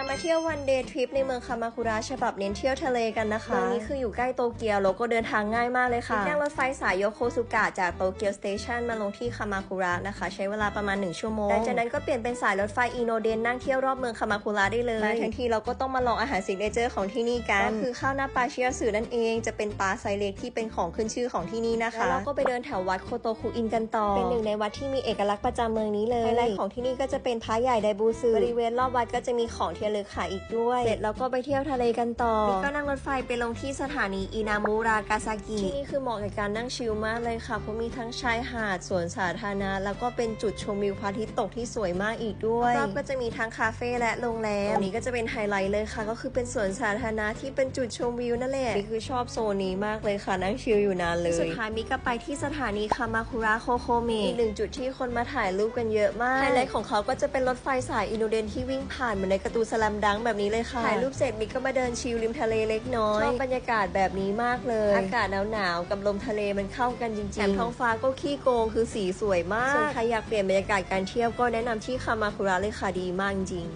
ามาเที่ยววันเดย์ทริปในเมืองคามาคุระฉบับเน้นเที่ยวทะเลกันนะคะเมืองนี้คืออยู่ใกล้โตเกียวแล้วก็เดินทางง่ายมากเลยค่ะนั่งรถไฟสายโยโคสุกะจากโตเกียวสเตชันมาลงที่คามาคุระนะคะ ใช้เวลาประมาณ 1 ชั่วโมงหลังจากนั้นก็เปลี่ยนเป็นสายรถไฟอีโนเดนนั่งเที่ยวรอบเมืองคามาคุระได้เลยมาทั้งทีเราก็ต้องมาลองอาหารซิกเนเจอร์ของที่นี่กันก็คือข้าวหน้าปลาเชียสือนั่นเอง จะเป็นปลาไซเล็กที่เป็นของขึ้นชื่อของที่นี่นะคะแล้วเราก็ไปเดินแถววัดโคโตคุอินกันต่อเป็นหนึ่งในวัดที่มีเอกลักษณ์ประจำเมืองนี้เลยไฮไลท์ของที่นี่ก็จะเป็นพระใหญ่ไดบูซึบริเวณรอบวัดก็จะมีของที่ระลึกขายอีกด้วย เสร็จแล้วก็ไปเที่ยวทะเลกันต่อนี่ก็นั่งรถไฟไปลงที่สถานีอินามุรากาซากิที่นี่คือเหมาะกับการนั่งชิลมากเลยค่ะเพราะมีทั้งชายหาดสวนสาธารณะแล้วก็เป็นจุดชมวิวพระอาทิตย์ตกที่สวยมากอีกด้วยรอบก็จะมีทั้งคาเฟ่และโรงแรมอันนี้ก็จะเป็นไฮไลท์เลยค่ะ ก็คือเป็นสวนสาธารณะที่เป็นจุดชมวิวนั่นแหละนี่คือชอบโซนนี้มากเลยค่ะนั่งชิลอยู่นานเลยสุดท้ายมิก็ไปที่สถานีคามาคุระโคโคเมะอีกหนึ่งจุดที่คนมาถ่ายรูปกันเยอะมากไฮไลท์ของเขาก็จะเป็นรถไฟสายอินโดเดนที่วิ่งผ่านเหมือนในการ์ตูนสแลมดังก์แบบนี้เลยค่ะ ถ่ายรูปเสร็จมิกก็มาเดินชิลริมทะเลเล็กน้อย ชอบบรรยากาศแบบนี้มากเลย อากาศหนาวๆกับลมทะเลมันเข้ากันจริงๆแถมท้องฟ้าก็ขี้โกงคือสีสวยมากส่วนใครอยากเปลี่ยนบรรยากาศการเที่ยวก็แนะนำที่คามาคุระเลยค่ะดีมากจริง